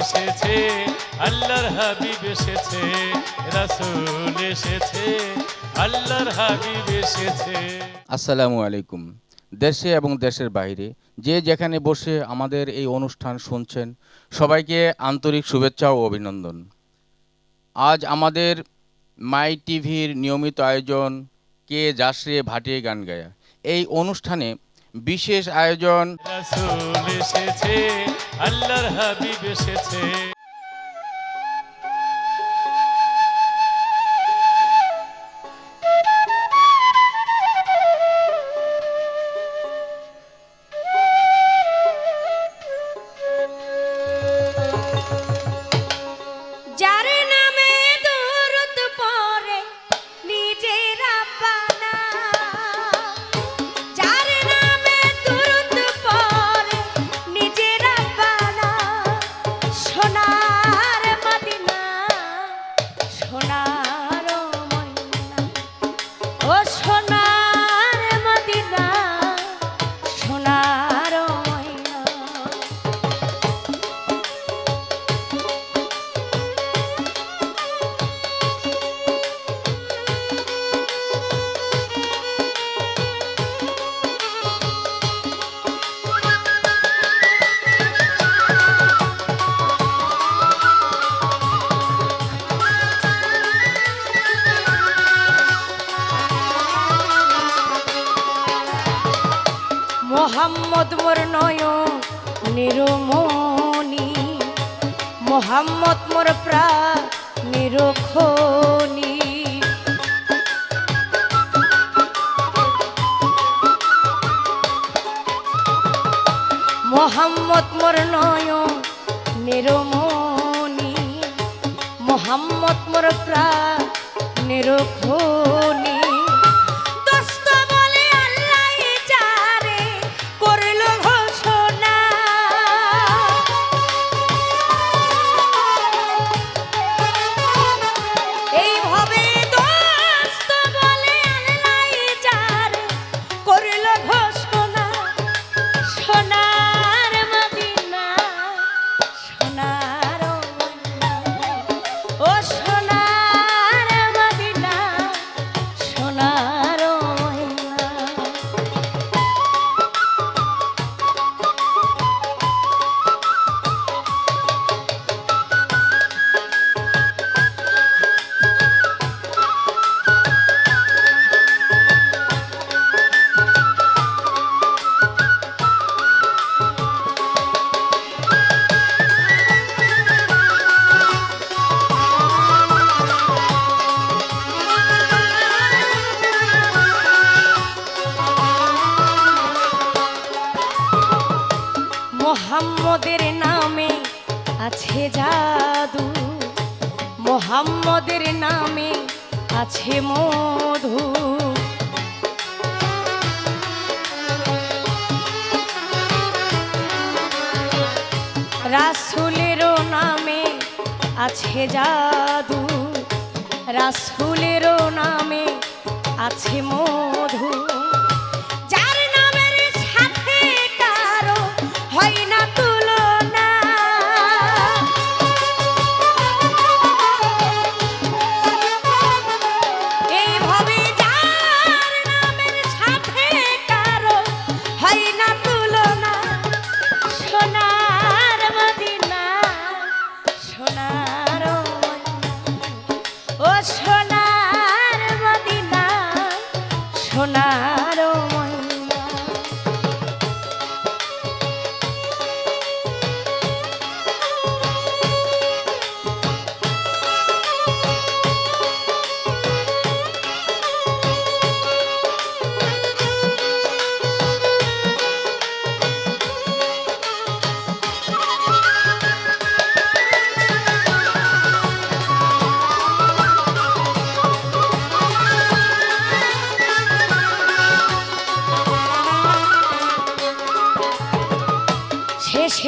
এসেছে, আল্লাহর হাবিব এসেছে এসেছে, আল্লাহর হাবিব এসেছে। আসসালামু আলাইকুম। দেশে এবং দেশের বাইরে যে যেখানে বসে আমাদের এই অনুষ্ঠান শুনছেন, সবাইকে আন্তরিক শুভেচ্ছা ও অভিনন্দন। আজ আমাদের মাই টিভির নিয়মিত আয়োজন কে যাসরে ভাটিয়ে গান গায়া। এই অনুষ্ঠানে বিশেষ আয়োজন। আল্লাহর নিরমণি মোহাম্মদ মোর প্রা নিরক্ষণি মোহাম্মদ মোর নয় নিরমণি মোহাম্মদ মোর প্রা নিরক্ষণি রাসুলেরও নামে আছে জাদু। রাসুলেরও নামে আছে মধু।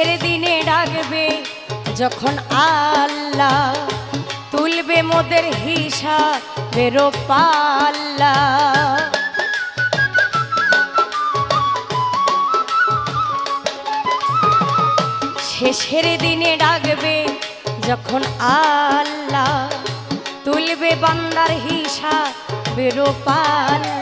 শেষের দিনে ডাকবে, যখন আল্লাহ তুলবে মোদের হিসাব বেরো পাল্লা। শেষের দিনে ডাকবে, যখন আল্লাহ তুলবে বান্দার হিসাব বেরো পাল্লা।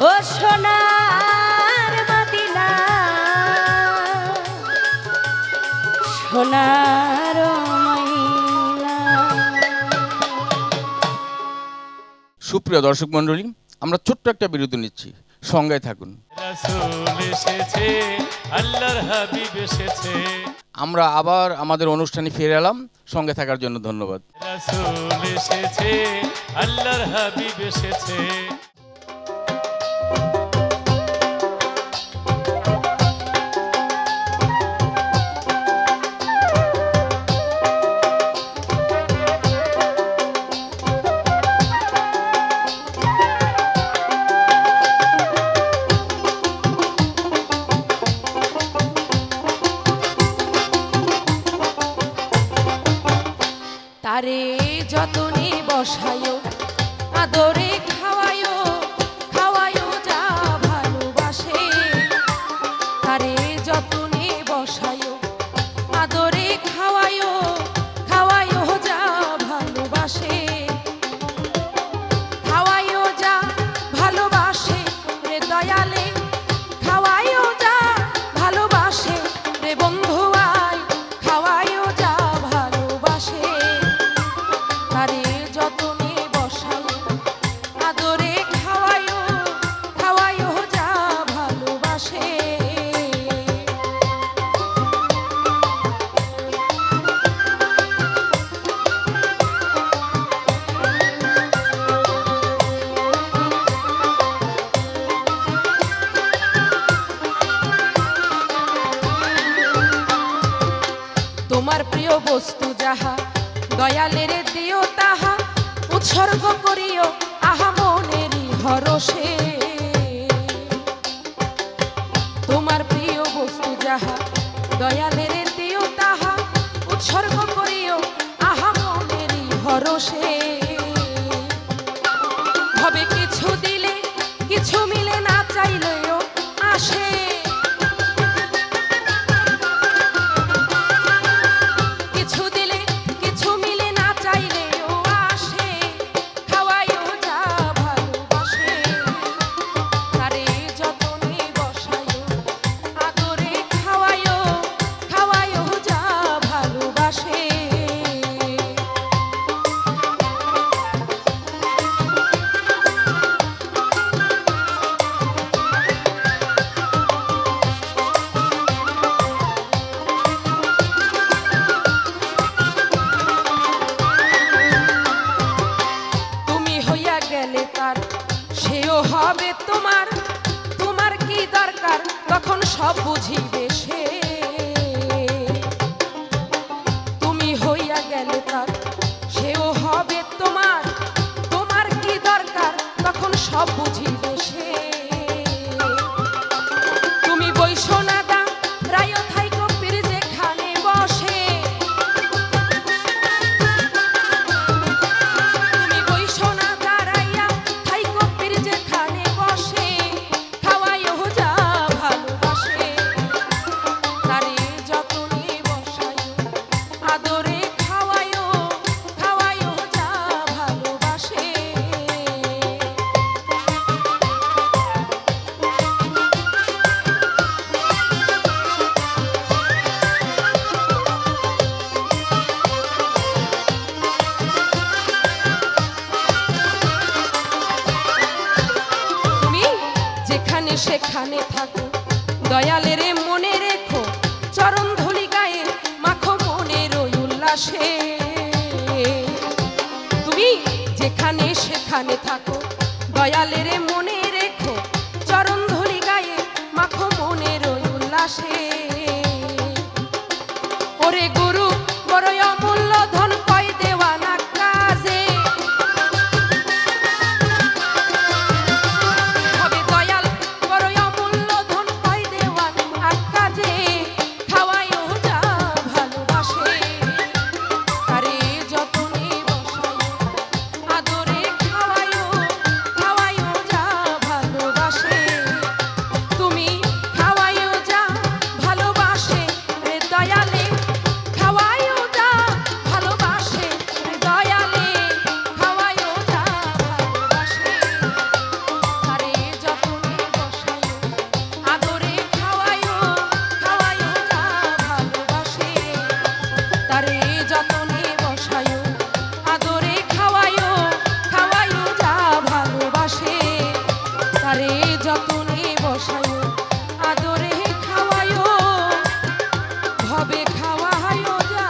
সোনার সোনার সুপ্রিয় দর্শক মন্ডলী আমরা ছোট্ট একটা বিরতি নিচ্ছি। সঙ্গে থাকুন। আমরা আবার আমাদের অনুষ্ঠানে ফিরে এলাম। সঙ্গে থাকার জন্য ধন্যবাদ। হাবিব এসেছে। বস্তু যাহা, দয়ালের দিও তাহা, উৎসর্গ করিও আহা মনের ভরসে। তোমার প্রিয় বস্তু যাহা দয়াল সব বুঝি। সেখানে থাকো। দয়ালের মনে রেখো, চরণ ধুলি গায়ে মাখো মনের উল্লাসে। তুমি যেখানে সেখানে থাকো, দয়ালের মনে তারে যতনে বসায়ো আদরে খাওয়ায়ো খাওয়ায়ো যা ভালোবাসে। তারে যতনে বসায়ো আদরে খাওয়ায়ো ভবে খাওয়ায়ো যা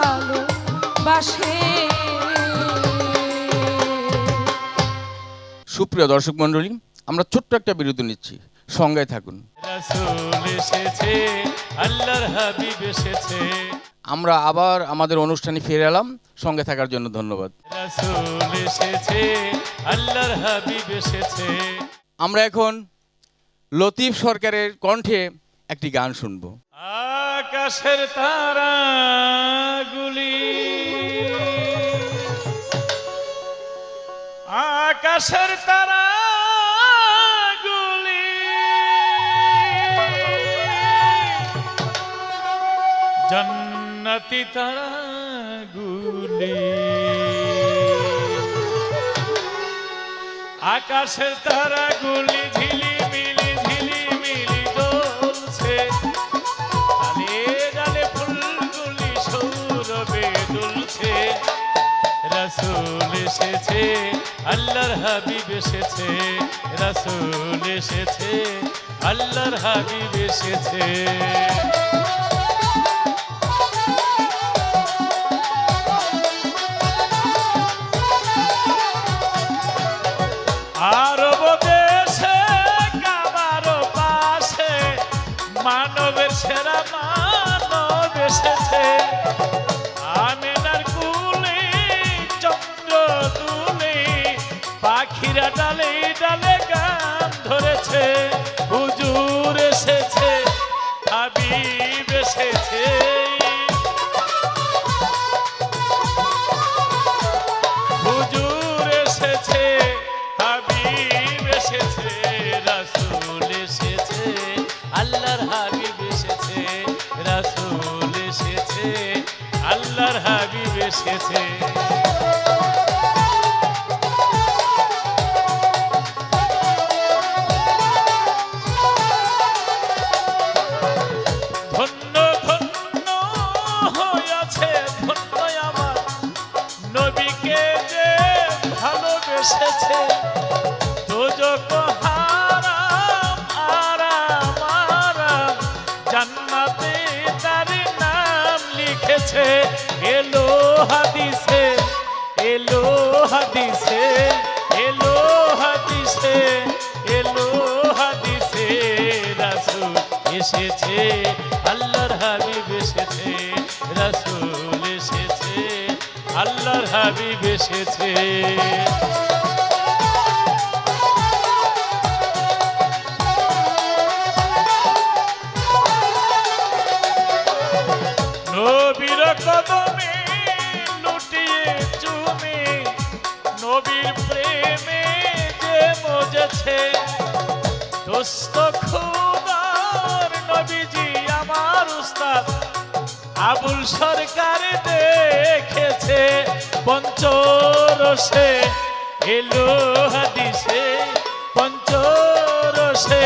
ভালোবাসে। সুপ্রিয় দর্শক মণ্ডলী আমরা ছোট্ট একটা বিরতি নিচ্ছি। সঙ্গে থাকুন। রাসূল এসেছে আল্লাহর হাবিব এসেছে। আমরা আবার আমাদের অনুষ্ঠানে ফিরে এলাম। সঙ্গে থাকার জন্য ধন্যবাদ। আমরা এখন লতিফ সরকারের কণ্ঠে একটি গান শুনব। আকাশের তারাগুলি আকাশের তারাগুলি জন্নতি তারাগুলি আকাশের তারাগুলি ঝিলিমিলি ঝিলিমিলি জ্বলছে। ডালে ডালে ফুলগুলি সৌরভে দুলছে। রাসূল এসেছে, আল্লাহর হাবিব এসেছে। রাসূল এসেছে, আল্লাহর হাবিব এসেছে। সেরা মানব এসেছে। আমেনার কুলে চন্দ্র তুলে পাখিরা ডালে ডালে গান ধরেছে। এসেছে হাবিব এসেছে। নবীর কদমে লুটিয়ে চুমে, নবীর প্রেমে যে মজেছে, দোস্ত খুদার নবীজি আমার উস্তাদ, আবুল সরকার দেখেছে পঞ্চরসে এলো হাদিসে, পঞ্চরসে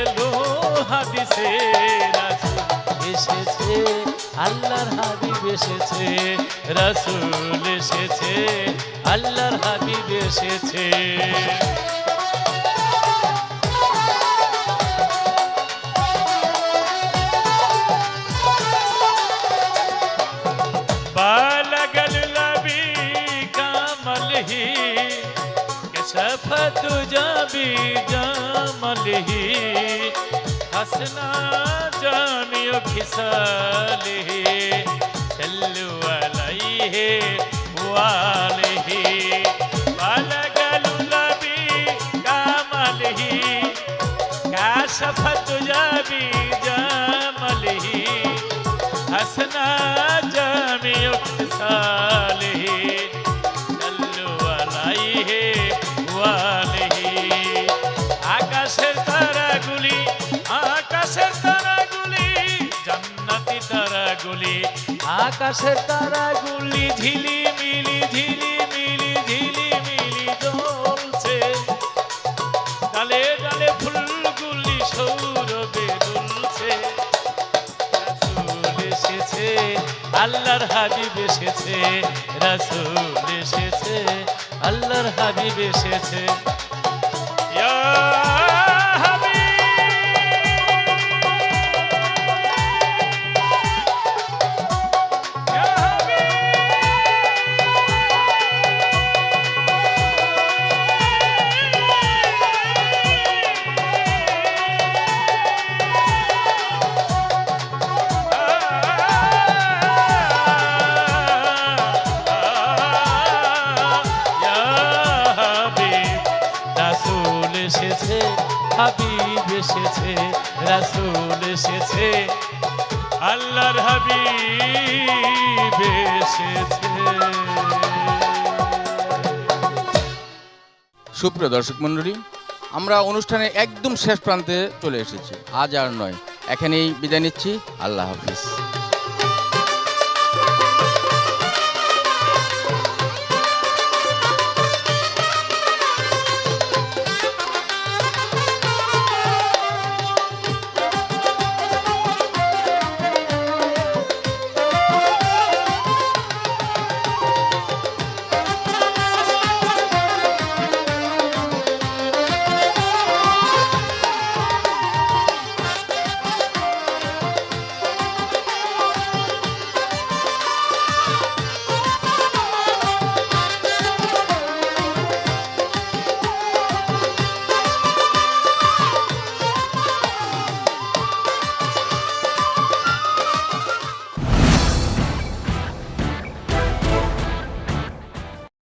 এলো হাদিসে এসেছে, আল্লাহর হাবিব এসেছে, রাসুল এসেছে, আল্লাহর হাবিব এসেছে। তুজাবি জামালিহি হাসনা জানিও খিসালিহি সল্লু আলাইহি ওয়ালিহি বালাগালু নবি কামালিহি কাশফা তুজাবি জামালিহি হাসনা জানিও খিসালিহি আকাশের তারাগুলি ঝিলি মিলি ঝিলি মিলি ঝিলি মিলি জ্বলছে। ডালে ডালে ফুলগুলি সৌরভে দুলছে। রাসূল এসেছে, আল্লাহর হাবিব এসেছে, রাসূল এসেছে, আল্লাহর হাবিব এসেছে। এসেছে, আল্লাহর সুপ্রিয় দর্শক মণ্ডলী, আমরা অনুষ্ঠানে একদম শেষ প্রান্তে চলে এসেছি। আজ আর নয়, এখানেই বিদায় নিচ্ছি। আল্লাহ হাফিজ।